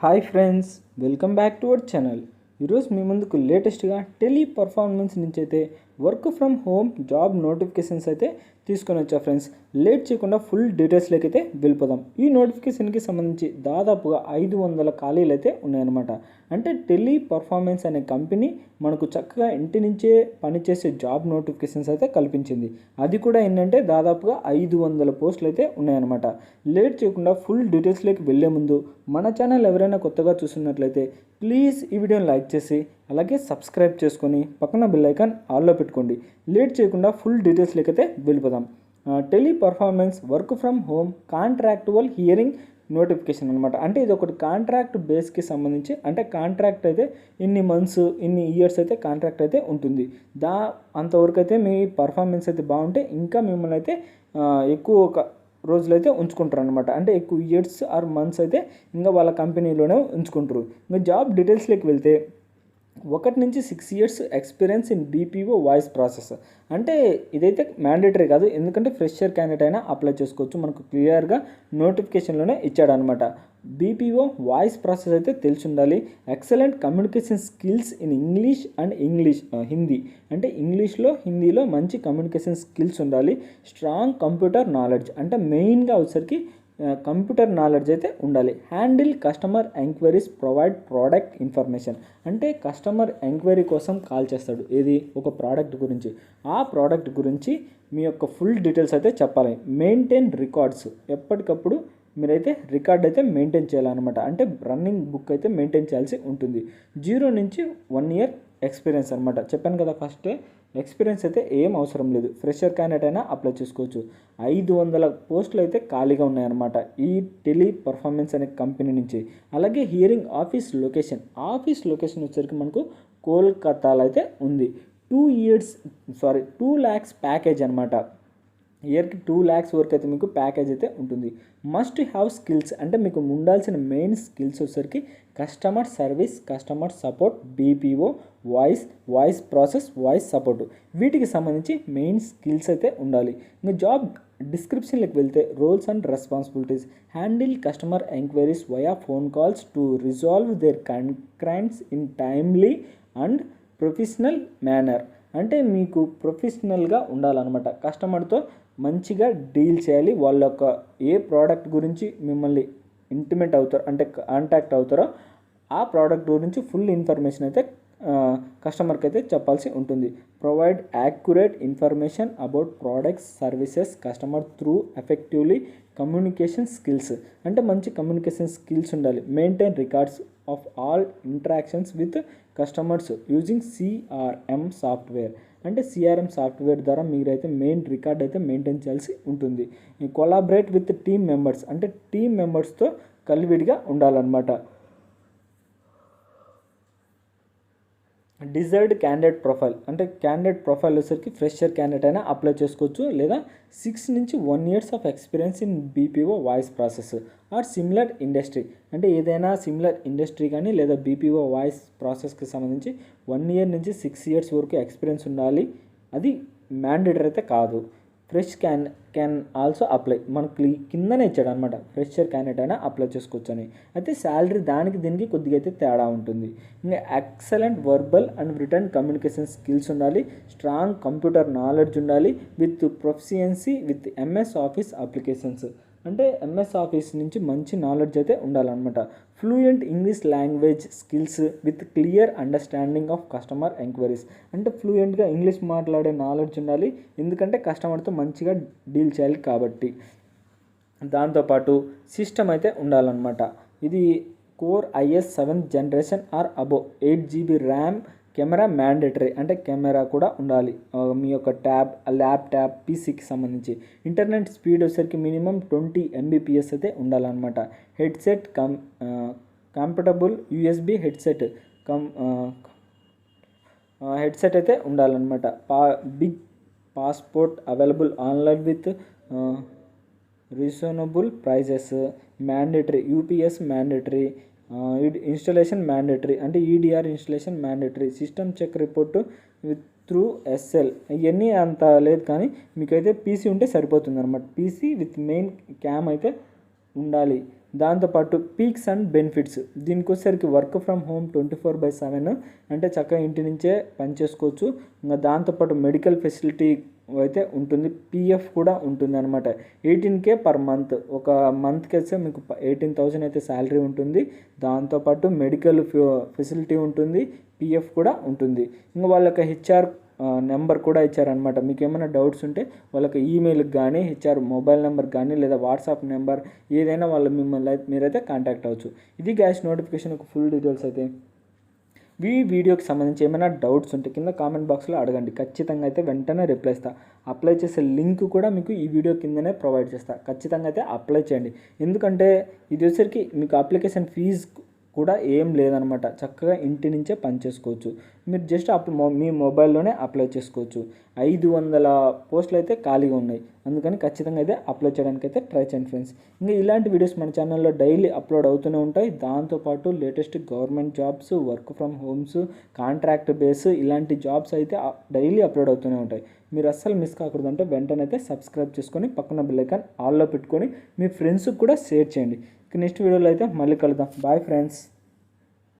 Hi friends welcome back to our channel. ఈరోజు మీ ముందుకు లేటెస్ట్గా టెలీ పర్ఫార్మెన్స్ నుంచి అయితే work from home job notifications అయితే తీసుకొని వచ్చా ఫ్రెండ్స్. లేట్ చేయకుండా ఫుల్ డీటెయిల్స్లోకి అయితే వెళ్ళిపోదాం. ఈ నోటిఫికేషన్కి సంబంధించి దాదాపుగా ఐదు వందల ఖాళీలు అయితే ఉన్నాయన్నమాట. అంటే టెలీ పర్ఫార్మెన్స్ అనే కంపెనీ మనకు చక్కగా ఇంటి నుంచే పనిచేసే జాబ్ నోటిఫికేషన్స్ అయితే కల్పించింది. అది కూడా ఏంటంటే దాదాపుగా ఐదు వందల పోస్టులు అయితే ఉన్నాయన్నమాట. లేట్ చేయకుండా ఫుల్ డీటెయిల్స్లోకి వెళ్ళే ముందు మన ఛానల్ ఎవరైనా కొత్తగా చూస్తున్నట్లయితే ప్లీజ్ ఈ వీడియోని లైక్ చేసి అలాగే సబ్స్క్రైబ్ చేసుకొని పక్కన బెల్ ఐకాన్ ఆల్లో పెట్టుకోండి. లేట్ చేయకుండా ఫుల్ డీటెయిల్స్లోకి అయితే వెళ్ళిపోదాం. Teleperformance work from home contractual hiring notification అనమాట అంటే ఇది ఒకటి కాంట్రాక్ట్ బేస్కి సంబంధించి అంటే కాంట్రాక్ట్ అయితే ఇన్ని మంత్స్ ఇన్ని ఇయర్స్ అయితే కాంట్రాక్ట్ అయితే ఉంటుంది. దా అంతవరకు అయితే మీ పర్ఫార్మెన్స్ అయితే బాగుంటే ఇంకా మిమ్మల్ని అయితే ఎక్కువ ఒక రోజులైతే ఉంచుకుంటారు అనమాట అంటే ఎక్కువ ఇయర్స్ ఆర్ మంత్స్ అయితే ఇంకా వాళ్ళ కంపెనీలోనే ఉంచుకుంటారు. ఇంకా జాబ్ డీటెయిల్స్లోకి వెళ్తే ఒకటి నుంచి six years experience in BPO voice process అంటే ఇదైతే మ్యాండేటరీ కాదు ఎందుకంటే ఫ్రెషర్ క్యాండిడేట్ అయినా అప్లై చేసుకోవచ్చు. మనకు క్లియర్గా నోటిఫికేషన్లోనే ఇచ్చాడనమాట బీపీఓ వాయిస్ ప్రాసెస్ అయితే తెలిసి ఉండాలి excellent communication skills in English and English Hindi అంటే ఇంగ్లీష్లో హిందీలో మంచి కమ్యూనికేషన్ స్కిల్స్ ఉండాలి. స్ట్రాంగ్ కంప్యూటర్ నాలెడ్జ్ అంటే మెయిన్గా వచ్చేసరికి కంప్యూటర్ నాలెడ్జ్ అయితే ఉండాలి. Handle customer enquiries provide product information. అంటే కస్టమర్ ఎంక్వైరీ కోసం కాల్ చేస్తాడు. ఏది? ఒక ప్రోడక్ట్ గురించి. ఆ ప్రోడక్ట్ గురించి మీ యొక్క ఫుల్ డీటెయిల్స్ అయితే చెప్పాలి. Maintain records. ఎప్పటికప్పుడు మీరైతే రికార్డ్ అయితే మెయింటైన్ చేయాలన్నమాట. అంటే రన్నింగ్ బుక్ అయితే మెయింటైన్ చేయాల్సి ఉంటుంది. జీరో నుంచి వన్ ఇయర్ ఎక్స్పీరియన్స్ అనమాట చెప్పాను కదా ఫస్టే. ఎక్స్పీరియన్స్ అయితే ఏం అవసరం లేదు. ఫ్రెషర్ క్యాండిడేట్ అయినా అప్లై చేసుకోవచ్చు. ఐదు వందల పోస్టులు అయితే ఖాళీగా ఉన్నాయన్నమాట. ఈ టెలి పర్ఫార్మెన్స్ అనే కంపెనీ నుంచి. అలాగే hiring office location office location వచ్చేసరికి మనకు కోల్కతాలో అయితే ఉంది. Two years sorry two lakhs package అనమాట ఇయర్కి టూ ల్యాక్స్ వరకు అయితే మీకు ప్యాకేజ్ అయితే ఉంటుంది. మస్ట్ హ్యావ్ స్కిల్స్ అంటే మీకు ఉండాల్సిన మెయిన్ స్కిల్స్ వచ్చేసరికి customer service customer support BPO voice voice process voice support వీటికి సంబంధించి మెయిన్ స్కిల్స్ అయితే ఉండాలి. ఇంకా జాబ్ డిస్క్రిప్షన్లోకి వెళ్తే roles and responsibilities handle customer enquiries via phone calls to resolve their complaints in timely and professional manner అంటే మీకు ప్రొఫెషనల్గా ఉండాలన్నమాట. కస్టమర్తో మంచిగా డీల్ చేయాలి. వాళ్ళ యొక్క ఏ ప్రోడక్ట్ గురించి మిమ్మల్ని ఇంటిమేట్ అవుతారో అంటే కాంటాక్ట్ అవుతారో ఆ ప్రోడక్ట్ గురించి ఫుల్ ఇన్ఫర్మేషన్ అయితే కస్టమర్కి అయితే చెప్పాల్సి ఉంటుంది. Provide accurate information about products services customer through effectively communication skills. అంటే మంచి కమ్యూనికేషన్ స్కిల్స్ ఉండాలి. Maintain records of all interactions with customers using CRM software. అంటే సిఆర్ఎం సాఫ్ట్వేర్ ద్వారా మీరైతే మెయిన్ రికార్డ్ అయితే మెయింటైన్ చేయాల్సి ఉంటుంది. కొలాబరేట్ విత్ టీమ్ మెంబర్స్ అంటే టీమ్ మెంబర్స్తో కలివిడిగా ఉండాలన్నమాట. Desired candidate profile. అంటే క్యాండిడేట్ ప్రొఫైల్ వచ్చేసరికి ఫ్రెషర్ క్యాండిడేట్ అయినా అప్లై చేసుకోవచ్చు. లేదా సిక్స్ నుంచి one years of experience in BPO voice process or similar industry. అంటే ఏదైనా సిమిలర్ ఇండస్ట్రీ కానీ లేదా బీపీఓ వాయిస్ ప్రాసెస్కి సంబంధించి వన్ ఇయర్ నుంచి సిక్స్ ఇయర్స్ వరకు ఎక్స్పీరియన్స్ ఉండాలి. అది మ్యాండేటరీ అయితే కాదు. Fresh can can also apply మనకి కిందనే ఇచ్చాడు అనమాట ఫ్రెషర్ క్యాండిడేట్ అయినా అప్లై చేసుకోవచ్చు అని అయితే శాలరీ దానికి దీనికి కొద్దిగా అయితే తేడా ఉంటుంది. ఇంకా excellent verbal and written communication skills ఉండాలి. స్ట్రాంగ్ కంప్యూటర్ నాలెడ్జ్ ఉండాలి. With proficiency with MS office applications అంటే ఎంఎస్ ఆఫీస్ నుంచి మంచి నాలెడ్జ్ అయితే ఉండాలన్నమాట. Fluent English language skills with clear understanding of customer enquiries అంటే ఫ్లూయెంట్గా ఇంగ్లీష్ మాట్లాడే నాలెడ్జ్ ఉండాలి ఎందుకంటే కస్టమర్తో మంచిగా డీల్ చేయాలి కాబట్టి. దాంతోపాటు సిస్టమ్ అయితే ఉండాలన్నమాట. ఇది core IS seventh generation or above eight GB RAM camera mandatory అంటే కెమెరా కూడా ఉండాలి. మీ యొక్క ట్యాబ్ ల్యాప్టాప్ పీసీకి సంబంధించి. ఇంటర్నెట్ స్పీడ్ వచ్చేసరికి మినిమం ట్వంటీ ఎంబీపీఎస్ అయితే ఉండాలన్నమాట. Headset cum comfortable USB headset. Cum headset అయితే ఉండాలన్నమాట. పా big passport available online with reasonable prices. Mandatory UPS mandatory. Installation mandatory అంటే EDR installation mandatory system check report with through SL ఇవన్నీ అంత లేదు కానీ మీకైతే పీసీ ఉంటే సరిపోతుంది అనమాట పీసీ విత్ మెయిన్ క్యామ్ అయితే ఉండాలి. దాంతోపాటు పీక్స్ అండ్ బెనిఫిట్స్. దీనికి వచ్చేసరికి work from home twenty four by seven అంటే చక్కగా ఇంటి నుంచే పని చేసుకోవచ్చు. ఇంకా దాంతోపాటు మెడికల్ ఫెసిలిటీ అయితే ఉంటుంది. పిఎఫ్ కూడా ఉంటుంది అనమాట ఎయిటీన్ కే పర్ మంత్. ఒక మంత్కి వచ్చే మీకు ఎయిటీన్ థౌజండ్ అయితే శాలరీ ఉంటుంది. దాంతోపాటు మెడికల్ ఫెసిలిటీ ఉంటుంది. పిఎఫ్ కూడా ఉంటుంది. ఇంకా వాళ్ళకి హెచ్ఆర్ నెంబర్ కూడా ఇచ్చారనమాట మీకు ఏమైనా డౌట్స్ ఉంటే వాళ్ళకి ఈమెయిల్కి కానీ హెచ్ఆర్ మొబైల్ నెంబర్ కానీ లేదా వాట్సాప్ నెంబర్ ఏదైనా వాళ్ళు మిమ్మల్ని అయితే- మీరైతే కాంటాక్ట్ అవ్వచ్చు. ఇది గ్యాస్ నోటిఫికేషన్ ఒక ఫుల్ డీటెయిల్స్ అయితే. ఈ వీడియోకి సంబంధించి ఏమైనా డౌట్స్ ఉంటే కింద కామెంట్ బాక్స్లో అడగండి. ఖచ్చితంగా అయితే వెంటనే రిప్లై ఇస్తా. అప్లై చేసే లింక్ కూడా మీకు ఈ వీడియో కిందనే ప్రొవైడ్ చేస్తా. ఖచ్చితంగా అయితే అప్లై చేయండి. ఎందుకంటే ఇది వచ్చేసరికి మీకు అప్లికేషన్ ఫీజు కూడా ఏం లేదనమాట. చక్కగా ఇంటి నుంచే పని చేసుకోవచ్చు. మీరు జస్ట్ అప్ మీ మొబైల్లోనే అప్లై చేసుకోవచ్చు. ఐదు వందల పోస్టులు అయితే ఖాళీగా ఉన్నాయి. అందుకని ఖచ్చితంగా అయితే అప్లై చేయడానికి అయితే ట్రై చేయండి ఫ్రెండ్స్. ఇంకా ఇలాంటి వీడియోస్ మన ఛానల్లో డైలీ అప్లోడ్ అవుతూనే ఉంటాయి. దాంతోపాటు latest government jobs work from homes contract base ఇలాంటి జాబ్స్ అయితే డైలీ అప్లోడ్ అవుతూనే ఉంటాయి. మీరు అస్సలు మిస్ కాకూడదంటే వెంటనే అయితే సబ్స్క్రైబ్ చేసుకొని పక్కన బెల్ ఐకాన్ ఆల్లో పెట్టుకొని మీ ఫ్రెండ్స్కి కూడా షేర్ చేయండి. నెక్స్ట్ వీడియోలో అయితే మళ్ళీ కలుద్దాం. Bye friends